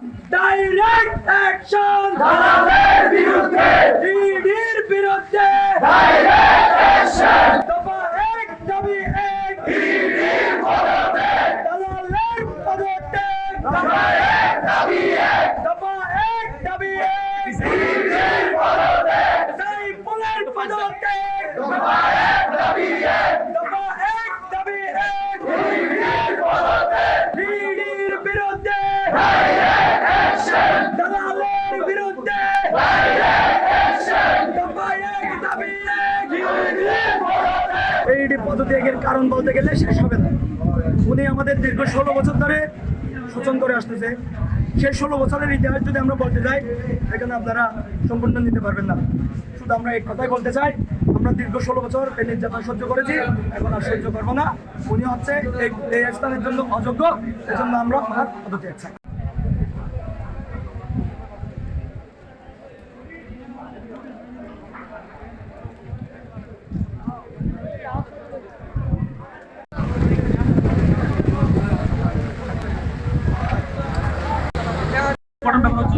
Direct action দালালের বিরুদ্ধে! ইডির বিরুদ্ধে! ডাইরেক্ট অ্যাকশন দফা এক দাবি এক! ইডির পদত্যাগ দালালের পদত্যাগ দফা এক দাবি এক! দফা এক দাবি এক! ইডির পদত্যাগ সাইফুলের পদত্যাগ দফা এক দাবি এক দফা এক দাবি এক ইডির পদত্যাগ ইডির বিরুদ্ধে ডাইরেক্ট অ্যাকশন দালালের বিরুদ্ধে ডাইরেক্ট অ্যাকশন দফা এইটি পদত্যাগের কারণ বলতে গেলে শেষ হবে না। উনি আমাদের দীর্ঘ ষোলো বছর ধরে শোষণ করে আসতেছে। সেই ষোলো বছরের ইতিহাস যদি আমরা বলতে যাই, এখানে আপনারা সম্পূর্ণ নিতে পারবেন না। শুধু আমরা এক কথাই বলতে চাই, আমরা দীর্ঘ ষোলো বছর এই নির্যাতন সহ্য করেছি, এখন আর সহ্য করব না। উনি হচ্ছে এই এই স্থানের জন্য অযোগ্য, এজন্য আমরা ওনার পদত্যাগ চাই।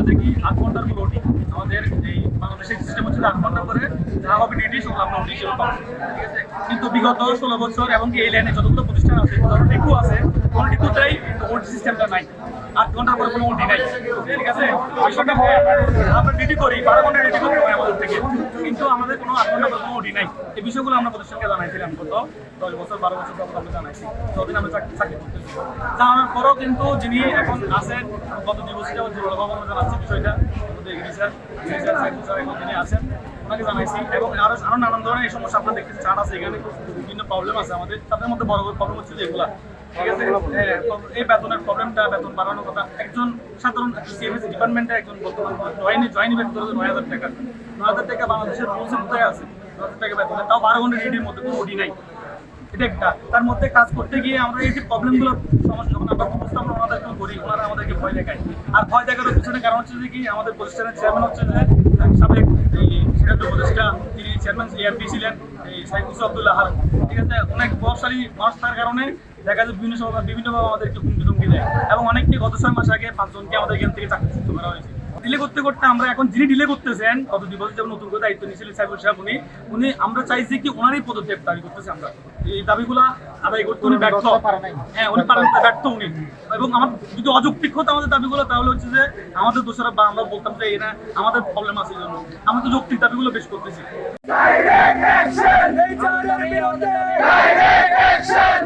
ঘটনাটা কি, আট ঘণ্টার পর ওটি আমাদের এই বাংলাদেশের সিস্টেম হচ্ছে আট ঘণ্টা করে যা হবে ডিউটি সেগুলো আমরা ওটি হিসেবে পাবো। ঠিক আছে? কিন্তু বিগত ষোলো বছর এবং এই লাইনে যতগুলো প্রতিষ্ঠান আছে ধরো টিকু আছে, কোনো টিকুতেই ওটি সিস্টেমটা নাই। আট পরে কোনো ওটি নাই। ঠিক আছে? বিষয়টা হয় আমরা করি, বারো ঘণ্টা আমাদের থেকে। কিন্তু আমাদের কোনো আট ঘণ্টা পরে কোনো ওটি নাই। এই বিষয়গুলো আমরা প্রতিষ্ঠানকে জানাইছিলাম গত দশ বছর, বারো বছর পর আমরা জানাইছি। আমরা চাকরি চাকরি করতেছি জানানোর কিন্তু যিনি এখন আছেন, গত দুই বছর যাবত জানাচ্ছি বিষয়টা স্যার স্যার এখন যিনি আছেন জানাইছি। এবং আরও আরও নানান ধরনের এই সমস্যা আপনারা দেখতেছি চাট আছে এখানে, বিভিন্ন প্রবলেম আছে আমাদের। তাদের মধ্যে বড় বড় প্রবলেম হচ্ছে যে এগুলা ঠিক আছে? এই বেতনের প্রবলেমটা বেতন বাড়ানোর কথা, একজন সাধারণ সিএমএস ডিপার্টমেন্টে একজন বর্তমান জয়েনি বেতন ধরো নয় হাজার টাকা। নয় হাজার টাকা বাংলাদেশের রুলসে কোথায় আছে। নয় হাজার টাকা বেতনে তাও বারো ঘণ্টা ডিউটির মধ্যে কোনো ওটি নাই। এটা একটা। তার মধ্যে কাজ করতে গিয়ে আমরা এই যে প্রবলেমগুলোর সমস্যা যখন আমরা উপস্থাপন ওনাদেরকে করি, ওনারা আমাদেরকে ভয় দেখায়। আর ভয় দেখানোর পিছনে কারণ হচ্ছে যে কি, আমাদের প্রতিষ্ঠানের চেয়ারম্যান হচ্ছে যে সাবেক সিরাজুল উপদেষ্টা, তিনি চেয়ারম্যান এআরপি ছিলেন, এই সাইফ ইসু আব্দুল্লাহ ঠিক আছে? অনেক প্রভাবশালী মানুষ থাকার কারণে দেখা যায় বিভিন্ন সময় বিভিন্নভাবে আমাদেরকে হুমকি ধুমকি দেয়। এবং অনেককে গত ছয় মাস আগে পাঁচজনকে আমাদের এখান থেকে চাকরিচ্যুত করা হয়েছে। ডিলে করতে করতে আমরা এখন যিনি ডিলে করতেছেন গত দুই বছর যেমন নতুন করে দায়িত্ব নিয়েছিলেন সাইফুল সাহেব উনি উনি আমরা চাইছি কি ওনারই পদত্যাগ দাবি করতেছি আমরা। এই দাবিগুলা আদায় করতে উনি ব্যর্থ। হ্যাঁ উনি পারেন ব্যর্থ উনি। এবং আমার যদি অযৌক্তিক হতো আমাদের দাবিগুলো তাহলে হচ্ছে যে আমাদের দোষরা বা আমরা বলতাম যে এরা আমাদের প্রবলেম আছে জন্য। আমরা তো যৌক্তিক দাবিগুলো বেশ করতেছি ডাইরেক্ট অ্যাকশন এই চারের বিরুদ্ধে ডাইরেক্ট অ্যাকশন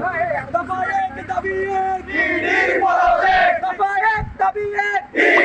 দফা